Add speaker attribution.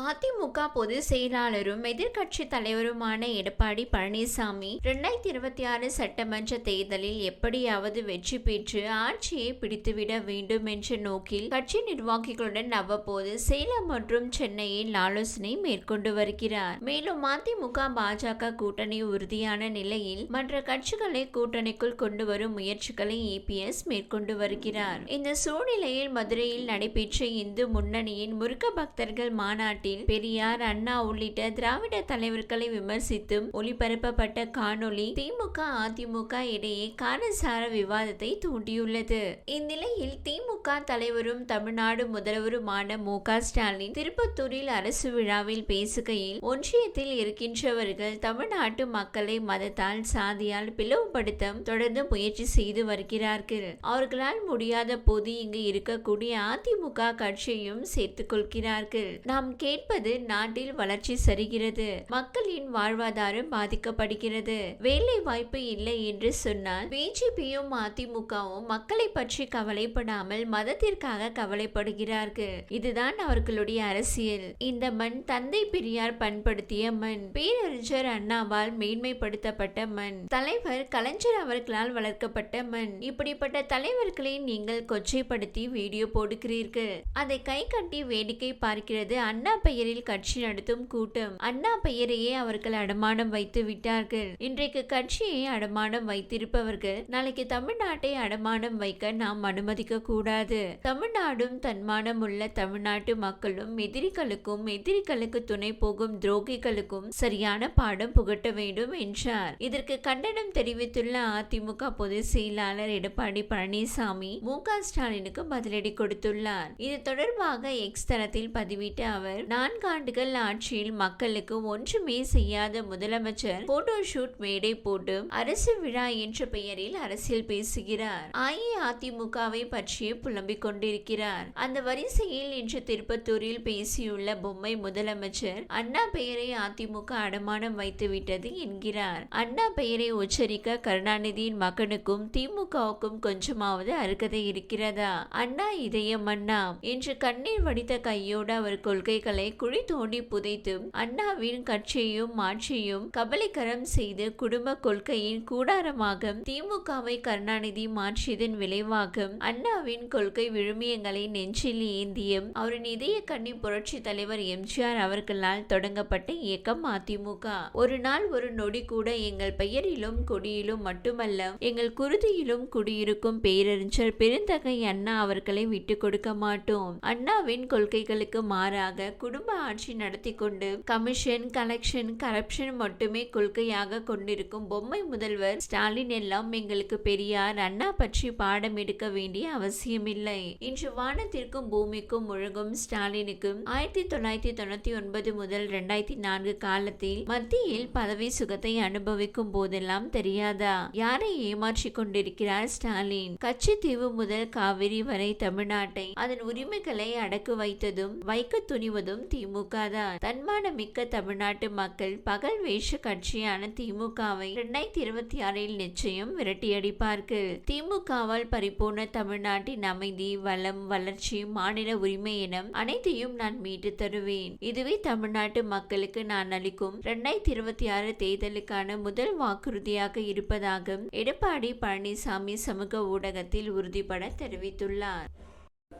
Speaker 1: அதிமுக பொதுச் செயலாளரும் எதிர்க்கட்சி தலைவருமான எடப்பாடி பழனிசாமி இரண்டாயிரத்தி இருபத்தி ஆறு சட்டமன்ற தேர்தலில் எப்படியாவது வெற்றி பெற்று ஆட்சியை பிடித்துவிட வேண்டும் என்ற நோக்கில் கட்சி நிர்வாகிகளுடன் அவ்வப்போது சேலம் மற்றும் சென்னையில் ஆலோசனை மேற்கொண்டு வருகிறார். மேலும் அதிமுக பாஜக கூட்டணி உறுதியான நிலையில் மற்ற கட்சிகளை கூட்டணிக்குள் கொண்டு வரும் முயற்சிகளை இபிஎஸ் மேற்கொண்டு வருகிறார். இந்த சூழ்நிலையில் மதுரையில் நடைபெற்ற இந்து முன்னணியின் முருக பக்தர்கள் மாநாட்டில் பெரியார் அண்ணா உள்ளிட்ட திராவிட தலைவர்களை விமர்சித்தும் ஒளிபரப்பப்பட்ட காணொளி திமுக அதிமுக இடையே காரசார விவாதத்தை தூண்டியுள்ளது. இந்நிலையில் திமுக தலைவரும் தமிழ்நாடு முதல்வருமான மு. ஸ்டாலின் திருப்பத்தூரில் அரசு விழாவில் பேசுகையில் ஒன்றியத்தில் இருக்கின்றவர்கள் தமிழ்நாட்டு மக்களை மதத்தால் சாதியால் பிளவுபடுத்த தொடர்ந்து முயற்சி செய்து வருகிறார்கள். அவர்களால் முடியாத போது இங்கு இருக்கக்கூடிய அதிமுக கட்சியையும் சேர்த்துக் கொள்கிறார்கள். நாம் கேட்பது நாட்டில் வளர்ச்சி சரிகிறது. மக்களின் வாழ்வாதாரம் பாதிக்கப்படுகிறது. வேலை வாய்ப்பு இல்லை என்று சொன்னால் பிஜேபியும் அதிமுகவும் மக்களை பற்றி கவலைப்படாமல் மதத்திற்காக கவலைப்படுகிறார்கள். இதுதான் அவர்களுடைய அரசியல். இந்த மண் தந்தை பெரியார் பண்படுத்திய மண். பேரறிஞர் அண்ணாவால் மேன்மைப்படுத்தப்பட்ட மண். தலைவர் கலைஞர் அவர்களால் வளர்க்கப்பட்ட மண். இப்படிப்பட்ட தலைவர்களை நீங்கள் கொச்சைப்படுத்தி வீடியோ போடுகிறீர்கள். அதை கை கட்டி வேடிக்கை பார்க்கிறது அண்ணா பெயரில் கட்சி நடத்தும் கூட்டம். அண்ணா பெயரையே அவர்கள் அடமானம் வைத்து விட்டார்கள். இன்றைக்கு கட்சியை அடமானம் வைத்திருப்பவர்கள் நாளைக்கு தமிழ்நாட்டை அடமானம் வைக்க நாம் அனுமதிக்க கூடாது தமிழ்நாடும் தன்மானம் உள்ள தமிழ்நாட்டு மக்களும் எதிரிகளுக்கும் எதிரிகளுக்கு துணை போகும் துரோகிகளுக்கும் சரியான பாடம் புகட்ட வேண்டும் என்றார். இதற்கு கண்டனம் தெரிவித்துள்ள அதிமுக பொதுச் செயலாளர் எடப்பாடி பழனிசாமி மு ஸ்டாலினுக்கு பதிலடி கொடுத்துள்ளார். இது தொடர்பாக எக்ஸ் தளத்தில் பதிவிட்ட அவர் நான்கு ஆண்டுகள் ஆட்சியில் மக்களுக்கு ஒன்றுமே செய்யாத முதலமைச்சர் போட்டோ ஷூட் மேடை போட்டு அரசு விழா என்ற பெயரில் அரசியல் பேசுகிறார். அஇஅதிமுகவை பற்றியே புலம்பிக் கொண்டிருக்கிறார். அந்த வரிசையில் இன்று திருப்பத்தூரில் பேசியுள்ள பொம்மை முதலமைச்சர் அண்ணா பெயரை அதிமுக அடமானம் வைத்துவிட்டது என்கிறார். அண்ணா பெயரை உச்சரிக்க கருணாநிதியின் மகனுக்கும் திமுகவுக்கும் கொஞ்சமாவது அருகதை இருக்கிறதா? அண்ணா இதயம் அண்ணா என்று கண்ணீர் வடித்த கையோடு அவர் கொள்கைகளை குழி தோண்டி புதைத்தும் அண்ணாவின் கட்சியையும் மாற்றியும் கபலீகரம் செய்து குடும்ப கொள்கையின் கூடாரமாக திமுகவை கருணாநிதி மாற்றியதன் விளைவாக அண்ணாவின் கொள்கை விழுமியங்களை நெஞ்சில் ஏந்திய அவரின் இதய கண்ணி புரட்சி தலைவர் எம்ஜிஆர் அவர்களால் தொடங்கப்பட்ட இயக்கம் அதிமுக. ஒரு நாள் ஒரு நொடி கூட எங்கள் பெயரிலும் கொடியிலும் மட்டுமல்ல எங்கள் குருதியிலும் குடியிருக்கும் பேரறிஞர் பெருந்தகை அண்ணா அவர்களை விட்டு கொடுக்க மாட்டோம். அண்ணாவின் கொள்கைகளுக்கு மாறாக குடும்ப ஆட்சி நடத்தி கொண்டு கமிஷன் கலெக்ஷன் கரப்ஷன் மட்டுமே கொள்கையாக கொண்டிருக்கும் பொம்மை முதல்வர் ஸ்டாலின் எல்லாம் எங்களுக்கு பெரியார் அண்ணா பற்றி பாடம் எடுக்க வேண்டிய அவசியமில்லை. இன்று வானத்திற்கும் பூமிக்கும் முழுகும் ஸ்டாலினுக்கும் ஆயிரத்தி தொள்ளாயிரத்தி தொண்ணூத்தி ஒன்பது முதல் இரண்டாயிரத்தி நான்கு காலத்தில் மத்தியில் பதவி சுகத்தை அனுபவிக்கும் போதெல்லாம் தெரியாதா? யாரை ஏமாற்றிக் கொண்டிருக்கிறார் ஸ்டாலின்? கச்சித்தீவு முதல் காவிரி வரை தமிழ்நாட்டை அதன் உரிமைகளை அடக்கு வைத்ததும் வைக்க துணிவதும் திமுக தான். தன்மான மிக்க தமிழ்நாட்டு மக்கள் பகல் வேஷ கட்சியான திமுகவை இரண்டாயிரத்தி இருபத்தி ஆறில் நிச்சயம் விரட்டியடிப்பார்கள் திமுகவால் பரிபூர்ண தமிழ்நாட்டின் அமைதி வளம் வளர்ச்சி மாநில உரிமை என அனைத்தையும் நான் மீட்டு தருவேன். இதுவே தமிழ்நாட்டு மக்களுக்கு நான் அளிக்கும் இரண்டாயிரத்தி இருபத்தி ஆறு தேர்தலுக்கான முதல் வாக்குறுதியாக இருப்பதாக எடப்பாடி பழனிசாமி சமூக ஊடகத்தில் உறுதிபட தெரிவித்துள்ளார்.